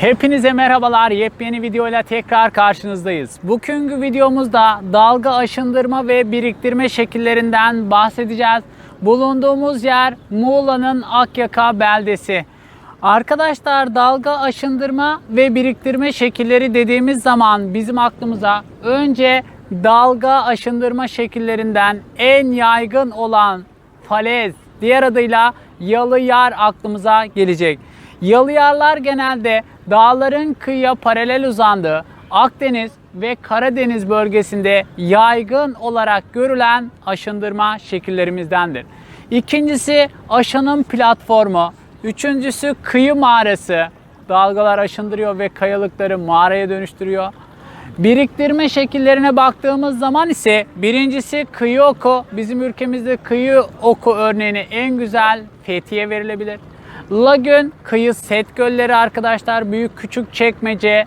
Hepinize merhabalar. Yepyeni videoyla tekrar karşınızdayız. Bugünkü videomuzda dalga aşındırma ve biriktirme şekillerinden bahsedeceğiz. Bulunduğumuz yer Muğla'nın Akyaka beldesi. Arkadaşlar dalga aşındırma ve biriktirme şekilleri dediğimiz zaman bizim aklımıza önce dalga aşındırma şekillerinden en yaygın olan falez, diğer adıyla yalı yar aklımıza gelecek. Yalı yarlar genelde dağların kıyıya paralel uzandığı Akdeniz ve Karadeniz bölgesinde yaygın olarak görülen aşındırma şekillerimizdendir. İkincisi aşının platformu. Üçüncüsü kıyı mağarası. Dalgalar aşındırıyor ve kayalıkları mağaraya dönüştürüyor. Biriktirme şekillerine baktığımız zaman ise birincisi kıyı oku. Bizim ülkemizde kıyı oku örneğini en güzel Fethiye verilebilir. Lagün, kıyı set gölleri arkadaşlar büyük küçük çekmece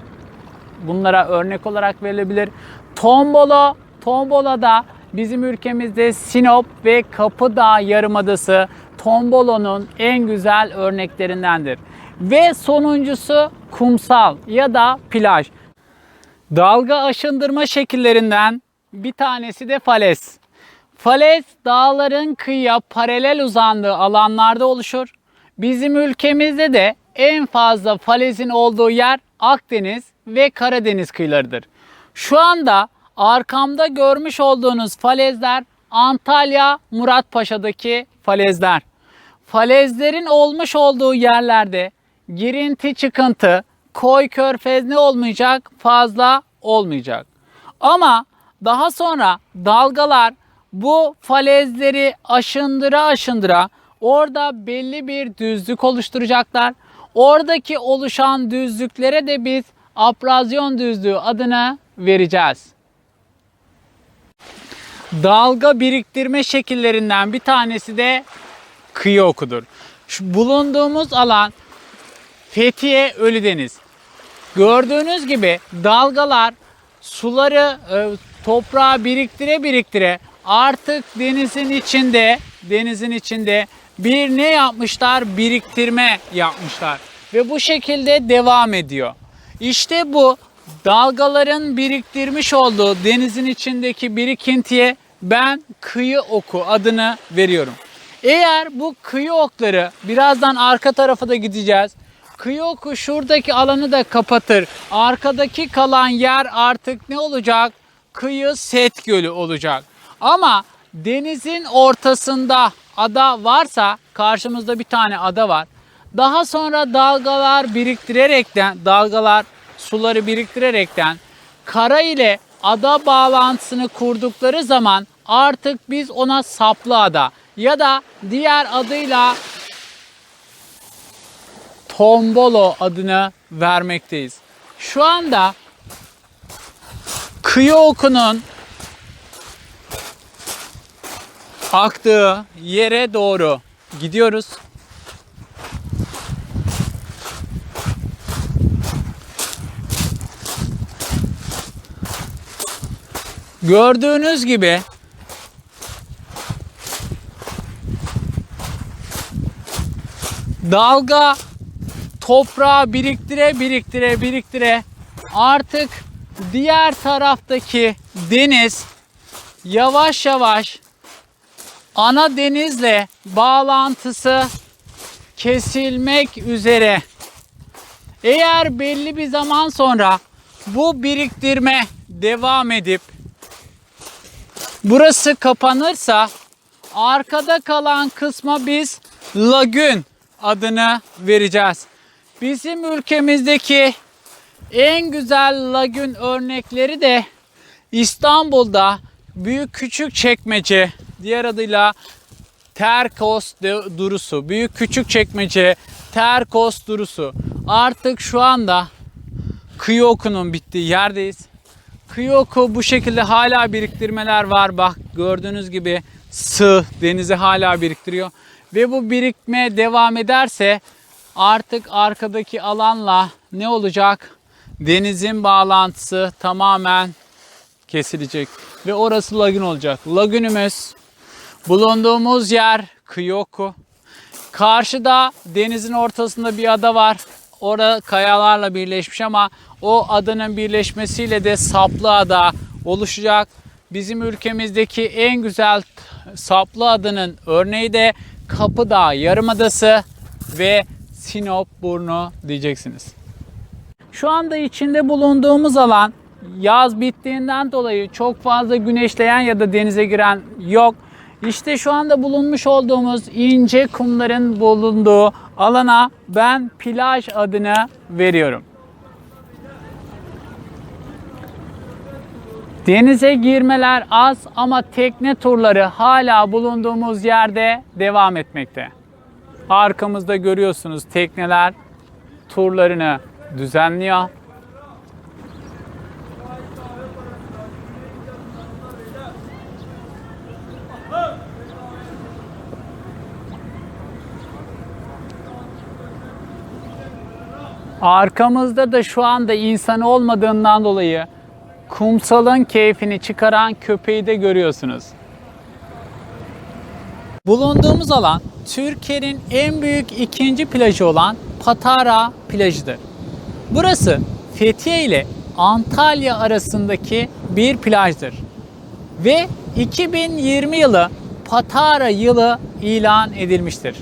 bunlara örnek olarak verilebilir. Tombolo, Tombola da bizim ülkemizde Sinop ve Kapıdağ Yarımadası Tombolo'nun en güzel örneklerindendir. Ve sonuncusu kumsal ya da plaj. Dalga aşındırma şekillerinden bir tanesi de falez. Falez dağların kıyıya paralel uzandığı alanlarda oluşur. Bizim ülkemizde de en fazla falezin olduğu yer Akdeniz ve Karadeniz kıyılarıdır. Şu anda arkamda görmüş olduğunuz falezler Antalya Muratpaşa'daki falezler. Falezlerin olmuş olduğu yerlerde girinti çıkıntı, koy körfez ne olmayacak? Fazla olmayacak. Ama daha sonra dalgalar bu falezleri aşındıra aşındıra orada belli bir düzlük oluşturacaklar. Oradaki oluşan düzlüklere de biz aprazyon düzlüğü adını vereceğiz. Dalga biriktirme şekillerinden bir tanesi de kıyı okudur. Şu bulunduğumuz alan Fethiye Ölüdeniz. Gördüğünüz gibi dalgalar suları e, toprağa biriktire biriktire artık denizin içinde denizin içinde bir ne yapmışlar? Biriktirme yapmışlar. Ve bu şekilde devam ediyor. İşte bu dalgaların biriktirmiş olduğu denizin içindeki birikintiye ben kıyı oku adını veriyorum. Eğer bu kıyı okları birazdan arka tarafa da gideceğiz. Kıyı oku şuradaki alanı da kapatır. Arkadaki kalan yer artık ne olacak? Kıyı set gölü olacak. Ama denizin ortasında ada varsa karşımızda bir tane ada var. Daha sonra dalgalar biriktirerekten dalgalar suları biriktirerekten kara ile ada bağlantısını kurdukları zaman artık biz ona saplı ada ya da diğer adıyla Tombolo adını vermekteyiz. Şu anda kıyı okunun aktığı yere doğru gidiyoruz. Gördüğünüz gibi dalga toprağı biriktire biriktire biriktire artık diğer taraftaki deniz yavaş yavaş ana denizle bağlantısı kesilmek üzere. Eğer belli bir zaman sonra bu biriktirme devam edip burası kapanırsa arkada kalan kısma biz lagün adını vereceğiz. Bizim ülkemizdeki en güzel lagün örnekleri de İstanbul'da Büyük Küçük Çekmece diğer adıyla Terkos Durusu, Büyük Küçük Çekmece, Terkos Durusu. Artık şu anda kıyı okunun bittiği yerdeyiz. Kıyı oku bu şekilde hala biriktirmeler var. Bak gördüğünüz gibi sığ denize hala biriktiriyor. Ve bu birikme devam ederse artık arkadaki alanla ne olacak? Denizin bağlantısı tamamen kesilecek ve orası lagün olacak. Lagünümüz bulunduğumuz yer Kyoku. Karşıda denizin ortasında bir ada var. orada kayalarla birleşmiş ama o adanın birleşmesiyle de Saplı Ada oluşacak. Bizim ülkemizdeki en güzel Saplı Ada'nın örneği de Kapıdağ Yarımadası ve Sinop Burnu diyeceksiniz. Şu anda içinde bulunduğumuz alan yaz bittiğinden dolayı çok fazla güneşleyen ya da denize giren yok. İşte şu anda bulunmuş olduğumuz ince kumların bulunduğu alana ben plaj adını veriyorum. Denize girmeler az ama tekne turları hala bulunduğumuz yerde devam etmekte. Arkamızda görüyorsunuz tekneler turlarını düzenliyor. Arkamızda da şu anda insan olmadığından dolayı kumsalın keyfini çıkaran köpeği de görüyorsunuz. Bulunduğumuz alan Türkiye'nin en büyük ikinci plajı olan Patara plajıdır. Burası Fethiye ile Antalya arasındaki bir plajdır. Ve 2020 yılı Patara yılı ilan edilmiştir.